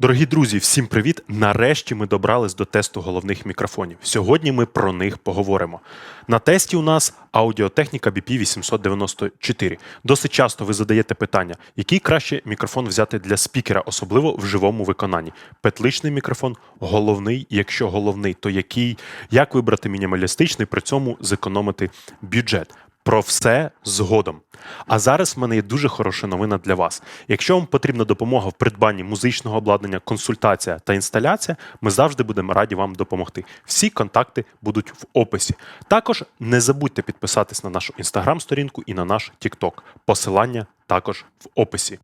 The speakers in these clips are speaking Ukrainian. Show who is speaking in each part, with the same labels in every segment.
Speaker 1: Дорогі друзі, всім привіт! Нарешті ми добрались до тесту головних мікрофонів. Сьогодні ми про них поговоримо. На тесті у нас аудіотехніка BP 894. Досить часто ви задаєте питання, який краще мікрофон взяти для спікера, особливо в живому виконанні. Петличний мікрофон, головний. Якщо головний, то який? Як вибрати мінімалістичний, при цьому зекономити бюджет? Про все згодом. А зараз в мене є дуже хороша новина для вас. Якщо вам потрібна допомога в придбанні музичного обладнання, консультація та інсталяція, ми завжди будемо раді вам допомогти. Всі контакти будуть в описі. Також не забудьте підписатись на нашу інстаграм-сторінку і на наш TikTok. Посилання також в описі.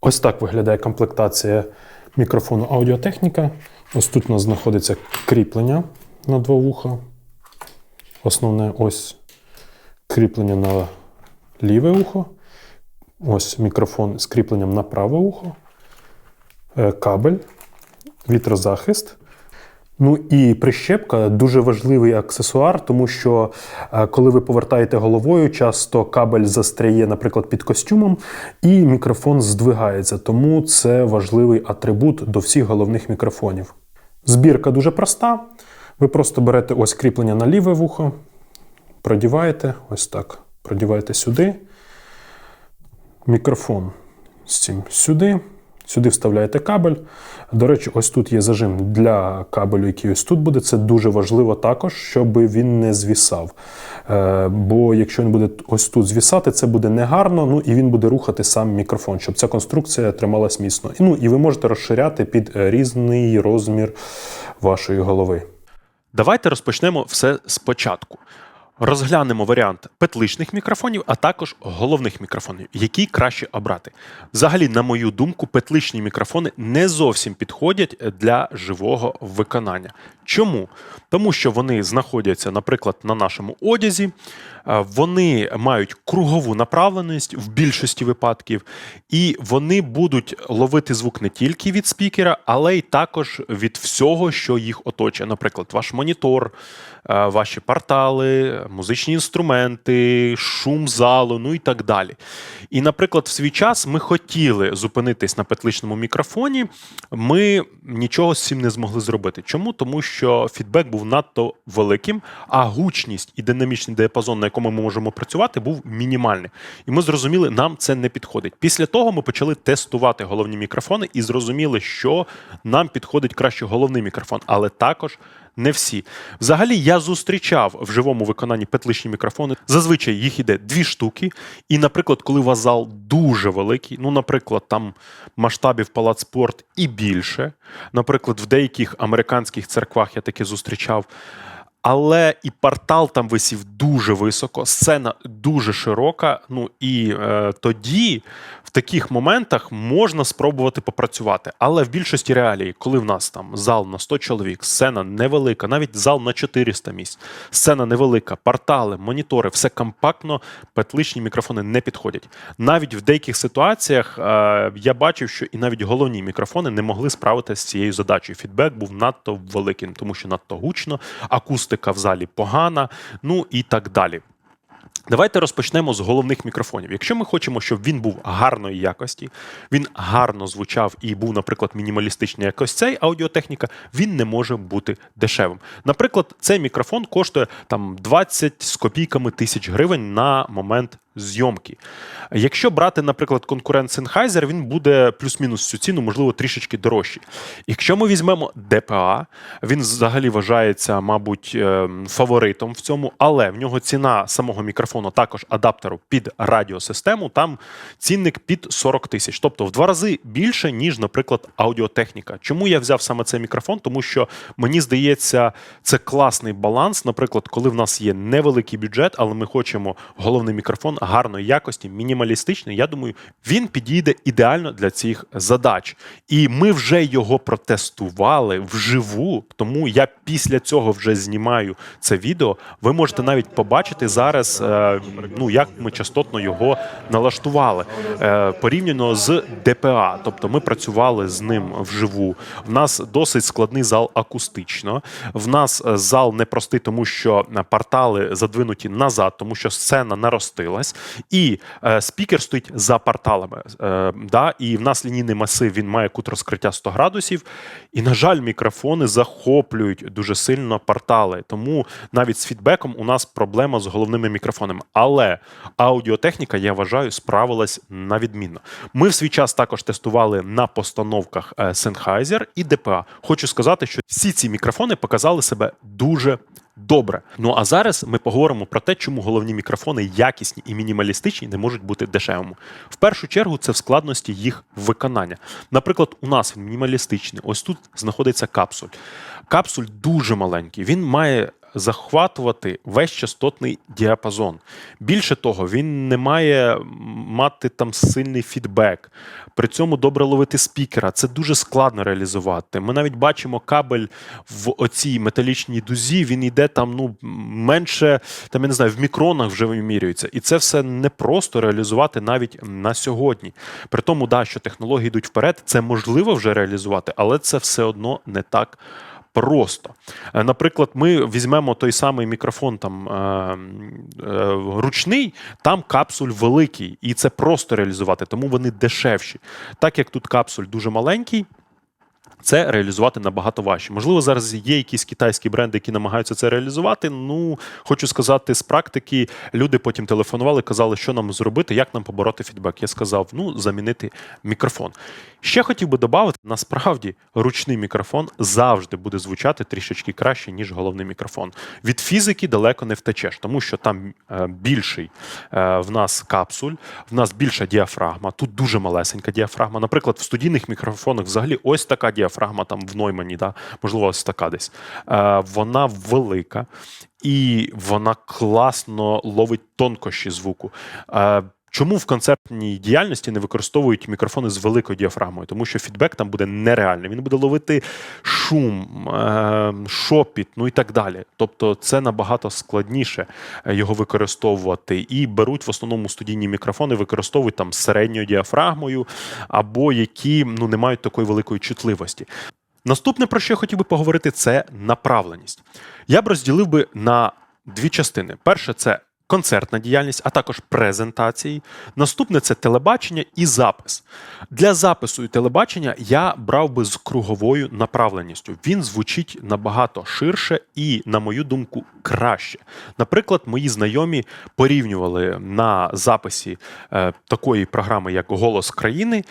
Speaker 2: Ось так виглядає комплектація мікрофону аудіотехніка. Ось тут у нас знаходиться кріплення на два вуха. Основне ось кріплення на ліве ухо. Ось мікрофон з кріпленням на праве ухо. Е, Кабель, вітрозахист. Ну і прищепка дуже важливий аксесуар, тому що е, коли ви повертаєте головою, часто кабель застряє, наприклад, під костюмом, і мікрофон здвигається. Тому це важливий атрибут до всіх головних мікрофонів. Збірка дуже проста. Ви просто берете ось кріплення на ліве вухо, продіваєте, ось так, продіваєте сюди. Мікрофон з цим сюди. Сюди вставляєте кабель. До речі, ось тут є зажим для кабелю, який ось тут буде. Це дуже важливо також, щоб він не звісав. Е, Бо якщо він буде ось тут звісати, це буде негарно, ну і він буде рухати сам мікрофон, щоб ця конструкція трималась міцно. Ну і ви можете розширяти під е, різний розмір вашої голови.
Speaker 1: Давайте розпочнемо все спочатку. Розглянемо варіант петличних мікрофонів, а також головних мікрофонів, які краще обрати. Взагалі, на мою думку, петличні мікрофони не зовсім підходять для живого виконання. Чому? Тому що вони знаходяться, наприклад, на нашому одязі, вони мають кругову направленість в більшості випадків, і вони будуть ловити звук не тільки від спікера, але й також від всього, що їх оточує. Наприклад, ваш монітор, ваші портали, музичні інструменти, шум залу, ну і так далі. І, наприклад, в свій час ми хотіли зупинитись на петличному мікрофоні. Ми нічого з цим не змогли зробити. Чому? Тому що фідбек був надто великим, а гучність і динамічний діапазон, на якому ми можемо працювати, був мінімальний. І ми зрозуміли, нам це не підходить. Після того ми почали тестувати головні мікрофони і зрозуміли, що нам підходить краще головний мікрофон, але також. Не всі. Взагалі, я зустрічав в живому виконанні петличні мікрофони. Зазвичай їх іде дві штуки. І, наприклад, коли у вас зал дуже великий, ну, наприклад, там масштабів палац спорт і більше. Наприклад, в деяких американських церквах я таке зустрічав. Але і портал там висів дуже високо, сцена дуже широка. Ну і е, тоді таких моментах можна спробувати попрацювати. Але в більшості реалій, коли в нас там зал на 100 чоловік, сцена невелика, навіть зал на 400 місць, сцена невелика, портали, монітори, все компактно, петличні мікрофони не підходять. Навіть в деяких ситуаціях е, я бачив, що і навіть головні мікрофони не могли справитися з цією задачею. Фідбек був надто великим, тому що надто гучно, акустика в залі погана, ну і так далі. Давайте розпочнемо з головних мікрофонів. Якщо ми хочемо, щоб він був гарної якості, він гарно звучав і був, наприклад, мінімалістичний, як ось цей аудіотехніка, він не може бути дешевим. Наприклад, цей мікрофон коштує там 20 з копійками тисяч гривень на момент зйомки. Якщо брати, наприклад, конкурент Sennheiser, він буде плюс-мінус цю ціну, можливо, трішечки дорожчий. Якщо ми візьмемо DPA, він взагалі вважається, мабуть, ем, фаворитом в цьому, але в нього ціна самого мікрофону, також адаптеру під радіосистему, там цінник під 40 тисяч, тобто в два рази більше, ніж, наприклад, аудіотехніка. Чому я взяв саме цей мікрофон? Тому що мені здається, це класний баланс. Наприклад, коли в нас є невеликий бюджет, але ми хочемо головний мікрофон гарної якості, мінімалістичний. Я думаю, він підійде ідеально для цих задач. І ми вже його протестували вживу. Тому я після цього вже знімаю це відео. Ви можете навіть побачити зараз, е, ну як ми частотно його налаштували е, порівняно з ДПА. Тобто ми працювали з ним вживу. В нас досить складний зал акустично. В нас е, зал непростий, тому що портали задвинуті назад, тому що сцена наростилась. Запис, і е, спікер стоїть за порталами. Е, да, і в нас лінійний масив він має кут розкриття 100 градусів. І, на жаль, мікрофони захоплюють дуже сильно портали. Тому навіть з фідбеком у нас проблема з головними мікрофонами. Але аудіотехніка, я вважаю, справилась на відмінно. Ми в свій час також тестували на постановках е, Sennheiser і DPA. Хочу сказати, що всі ці мікрофони показали себе дуже. Добре, ну а зараз ми поговоримо про те, чому головні мікрофони якісні і мінімалістичні не можуть бути дешевими. В першу чергу це в складності їх виконання. Наприклад, у нас він мінімалістичний. Ось тут знаходиться капсуль. Капсуль дуже маленький. Він має захватувати весь частотний діапазон. Більше того, він не має мати там сильний фідбек. При цьому добре ловити спікера. Це дуже складно реалізувати. Ми навіть бачимо кабель в оцій металічній дузі. Він йде там ну менше, там я не знаю, в мікронах вже вимірюється. І це все непросто реалізувати навіть на сьогодні. При тому, да, що технології йдуть вперед, це можливо вже реалізувати, але це все одно не так. Просто, Е, наприклад, ми візьмемо той самий мікрофон там е, е, ручний, там капсуль великий, і це просто реалізувати, тому вони дешевші. Так як тут капсуль дуже маленький. Це реалізувати набагато важче. Можливо, зараз є якісь китайські бренди, які намагаються це реалізувати. Ну, хочу сказати, з практики люди потім телефонували, казали, що нам зробити, як нам побороти фідбек. Я сказав: ну, замінити мікрофон. Ще хотів би додати, насправді ручний мікрофон завжди буде звучати трішечки краще, ніж головний мікрофон. Від фізики далеко не втечеш, тому що там е, більший е, в нас капсуль, в нас більша діафрагма. Тут дуже малесенька діафрагма. Наприклад, в студійних мікрофонах взагалі ось така діафрагма там в Ноймані, да? можливо, ось така десь. Е, вона велика. І вона класно ловить тонкощі звуку. Е, Чому в концертній діяльності не використовують мікрофони з великою діафрагмою? Тому що фідбек там буде нереальний. Він буде ловити шум, е, шопіт, ну і так далі. Тобто це набагато складніше е, його використовувати. І беруть в основному студійні мікрофони, використовують там середньою діафрагмою, або які ну, не мають такої великої чутливості. Наступне, про що я хотів би поговорити, це направленість. Я б розділив би на дві частини. Перше, це концертна діяльність, а також презентації. Наступне це телебачення і запис. Для запису і телебачення я брав би з круговою направленістю. Він звучить набагато ширше і, на мою думку, краще. Наприклад, мої знайомі порівнювали на записі е, такої програми, як Голос країни,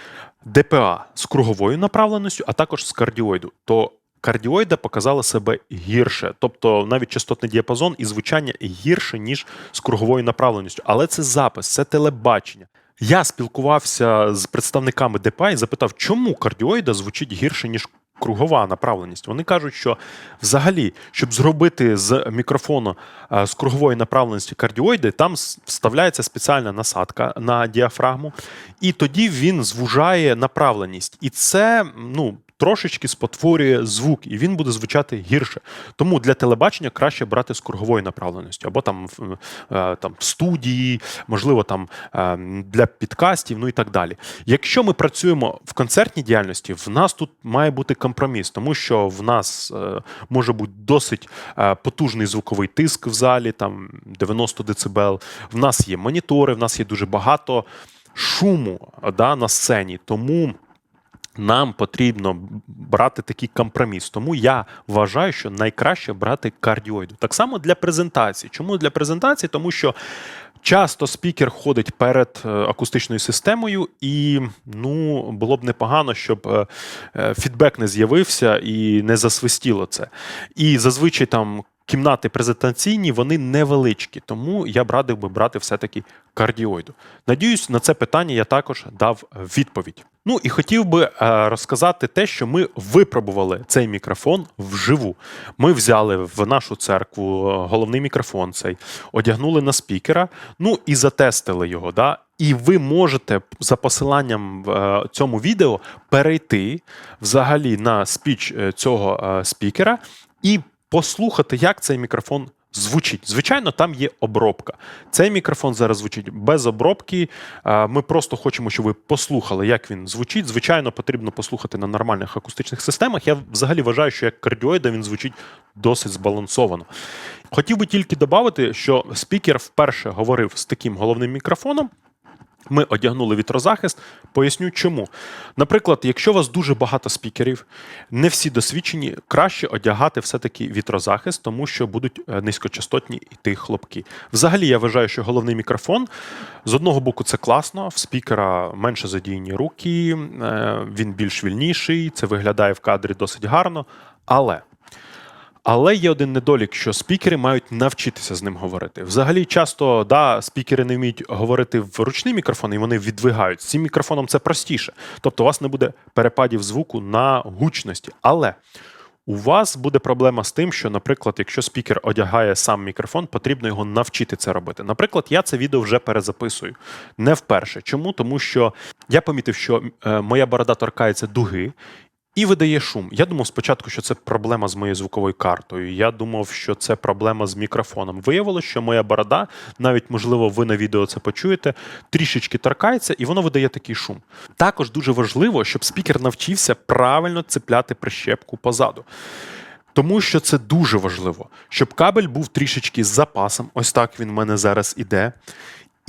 Speaker 1: ДПА з круговою направленістю, а також з кардіоїду. То кардіоїда показала себе гірше, тобто навіть частотний діапазон і звучання гірше, ніж з круговою направленістю. Але це запис, це телебачення. Я спілкувався з представниками ДПА і запитав, чому кардіоїда звучить гірше, ніж кругова направленість. Вони кажуть, що взагалі, щоб зробити з мікрофону е, з кругової направленості кардіоїди, там вставляється спеціальна насадка на діафрагму, і тоді він звужає направленість. І це ну. Трошечки спотворює звук, і він буде звучати гірше. Тому для телебачення краще брати з круговою направленістю, або там в, е, там в студії, можливо, там е, для підкастів, ну і так далі. Якщо ми працюємо в концертній діяльності, в нас тут має бути компроміс, тому що в нас е, може бути досить потужний звуковий тиск в залі, там 90 дБ. В нас є монітори, в нас є дуже багато шуму да, на сцені. Тому. Нам потрібно брати такий компроміс. Тому я вважаю, що найкраще брати кардіоїду. Так само для презентації. Чому для презентації? Тому що часто спікер ходить перед е, акустичною системою, і ну було б непогано, щоб е, е, фідбек не з'явився і не засвистіло це. І зазвичай там. Кімнати презентаційні, вони невеличкі, тому я б радив би брати все-таки кардіоїду. Надіюсь, на це питання я також дав відповідь. Ну і хотів би е, розказати те, що ми випробували цей мікрофон вживу. Ми взяли в нашу церкву е, головний мікрофон цей, одягнули на спікера, ну і затестили його. Да? І ви можете за посиланням в е, цьому відео перейти взагалі на спіч цього спікера і послухати, як цей мікрофон звучить. Звичайно, там є обробка. Цей мікрофон зараз звучить без обробки. Ми просто хочемо, щоб ви послухали, як він звучить. Звичайно, потрібно послухати на нормальних акустичних системах. Я взагалі вважаю, що як кардіоїда він звучить досить збалансовано. Хотів би тільки додати, що спікер вперше говорив з таким головним мікрофоном. Ми одягнули вітрозахист. Поясню чому. Наприклад, якщо у вас дуже багато спікерів, не всі досвідчені, краще одягати все-таки вітрозахист, тому що будуть е, низькочастотні йти хлопки. Взагалі, я вважаю, що головний мікрофон з одного боку це класно, в спікера менше задіяні руки, е, він більш вільніший, це виглядає в кадрі досить гарно. Але. Але є один недолік, що спікери мають навчитися з ним говорити. Взагалі, часто да, спікери не вміють говорити в ручний мікрофон, і вони відвигають. З цим мікрофоном це простіше. Тобто, у вас не буде перепадів звуку на гучності. Але у вас буде проблема з тим, що, наприклад, якщо спікер одягає сам мікрофон, потрібно його навчити це робити. Наприклад, я це відео вже перезаписую не вперше. Чому? Тому що я помітив, що е, моя борода торкається дуги. І видає шум. Я думав спочатку, що це проблема з моєю звуковою картою. Я думав, що це проблема з мікрофоном. Виявилося, що моя борода, навіть можливо, ви на відео це почуєте, трішечки торкається, і воно видає такий шум. Також дуже важливо, щоб спікер навчився правильно цепляти прищепку позаду. Тому що це дуже важливо, щоб кабель був трішечки з запасом. Ось так він в мене зараз іде.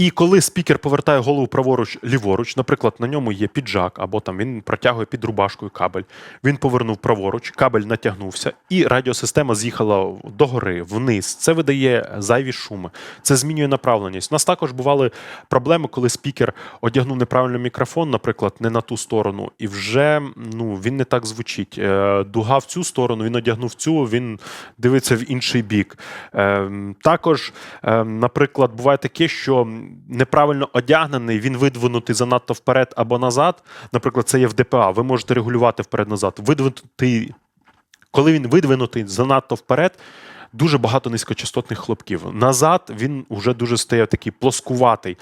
Speaker 1: І коли спікер повертає голову праворуч ліворуч, наприклад, на ньому є піджак, або там він протягує під рубашкою кабель. Він повернув праворуч, кабель натягнувся, і радіосистема з'їхала догори, вниз. Це видає зайві шуми, це змінює направленість. У нас також бували проблеми, коли спікер одягнув неправильно мікрофон, наприклад, не на ту сторону, і вже ну він не так звучить. Е, Дуга в цю сторону, він одягнув цю, він дивиться в інший бік. Е, Також, е, наприклад, буває таке, що неправильно одягнений, він видвинутий занадто вперед або назад. Наприклад, це є в ДПА. Ви можете регулювати вперед-назад. Видвинутий, коли він видвинутий занадто вперед. Дуже багато низькочастотних хлопків. Назад він вже дуже стає такий плоскуватий.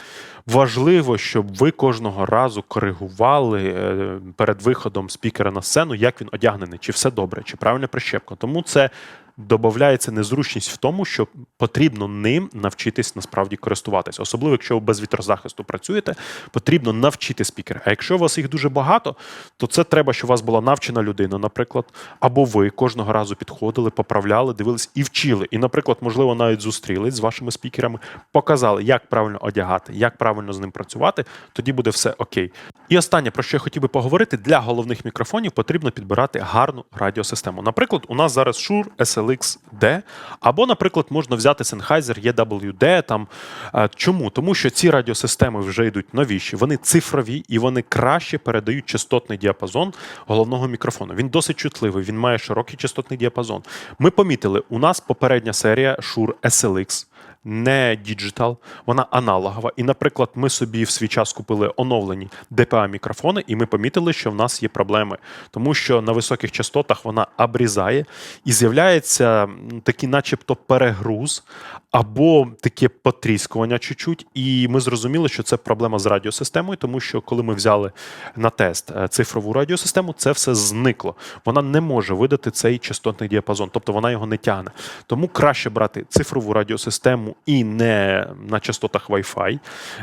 Speaker 1: Важливо, щоб ви кожного разу коригували е, перед виходом спікера на сцену, як він одягнений, чи все добре, чи правильна прищепка. Тому це додається незручність в тому, що потрібно ним навчитись насправді користуватися. Особливо, якщо ви без вітрозахисту працюєте, потрібно навчити спікера. А якщо у вас їх дуже багато, то це треба, щоб у вас була навчена людина, наприклад, або ви кожного разу підходили, поправляли, дивились і вчили. І, наприклад, можливо, навіть зустрілись з вашими спікерами, показали, як правильно одягати, як правильно з ним працювати. Тоді буде все окей. І останнє, про що я хотів би поговорити, для головних мікрофонів потрібно підбирати гарну радіосистему. Наприклад, у нас зараз Shure SLX-D, або, наприклад, можна взяти Sennheiser EWD. Там. Е, Чому? Тому що ці радіосистеми вже йдуть новіші, вони цифрові і вони краще передають частотний діапазон головного мікрофону. Він досить чутливий, він має широкий частотний діапазон. Ми помітили, у нас попередня серія Shure SLX не діджитал, вона аналогова. І, наприклад, ми собі в свій час купили оновлені DPA мікрофони, і ми помітили, що в нас є проблеми, тому що на високих частотах вона обрізає і з'являється такий, начебто, перегруз або таке потріскування чуть-чуть. І ми зрозуміли, що це проблема з радіосистемою, тому що коли ми взяли на тест е, цифрову радіосистему, це все зникло. Вона не може видати цей частотний діапазон, тобто вона його не тягне. Тому краще брати цифрову радіосистему і не на частотах Wi-Fi,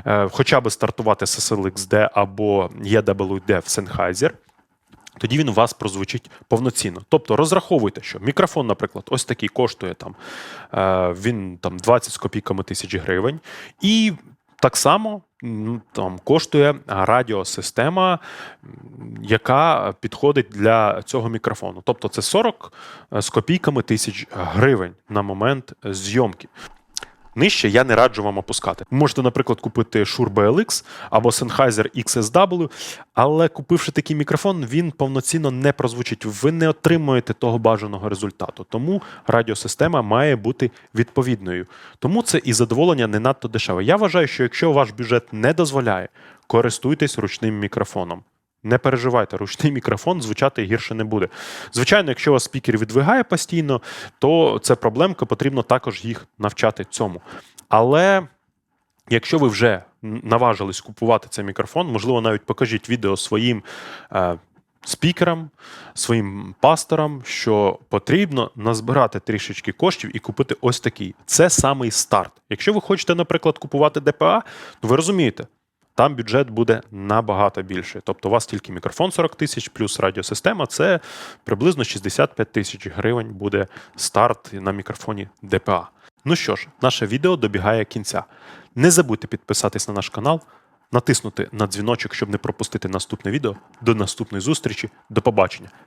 Speaker 1: е, хоча би стартувати з SLXD або EWD в Sennheiser. Тоді він у вас прозвучить повноцінно. Тобто розраховуйте, що мікрофон, наприклад, ось такий коштує там, е, він там 20 з копійками тисяч гривень. І так само там коштує радіосистема, яка підходить для цього мікрофону. Тобто це 40 з копійками тисяч гривень на момент зйомки. Нижче я не раджу вам опускати. Можете, наприклад, купити Shure BLX або Sennheiser XSW, але купивши такий мікрофон, він повноцінно не прозвучить. Ви не отримуєте того бажаного результату. Тому радіосистема має бути відповідною. Тому це і задоволення не надто дешеве. Я вважаю, що якщо ваш бюджет не дозволяє, користуйтесь ручним мікрофоном. Не переживайте, ручний мікрофон звучати гірше не буде. Звичайно, якщо вас спікер відвигає постійно, то це проблемка, потрібно також їх навчати цьому. Але якщо ви вже наважились купувати цей мікрофон, можливо, навіть покажіть відео своїм. е, спікерам, своїм пасторам, що потрібно назбирати трішечки коштів і купити ось такий. Це самий старт. Якщо ви хочете, наприклад, купувати ДПА, то ви розумієте, там бюджет буде набагато більший. Тобто у вас тільки мікрофон 40 тисяч плюс радіосистема це приблизно 65 тисяч гривень буде старт на мікрофоні ДПА. Ну що ж, наше відео добігає кінця. Не забудьте підписатись на наш канал, натиснути на дзвіночок, щоб не пропустити наступне відео. До наступної зустрічі, до побачення.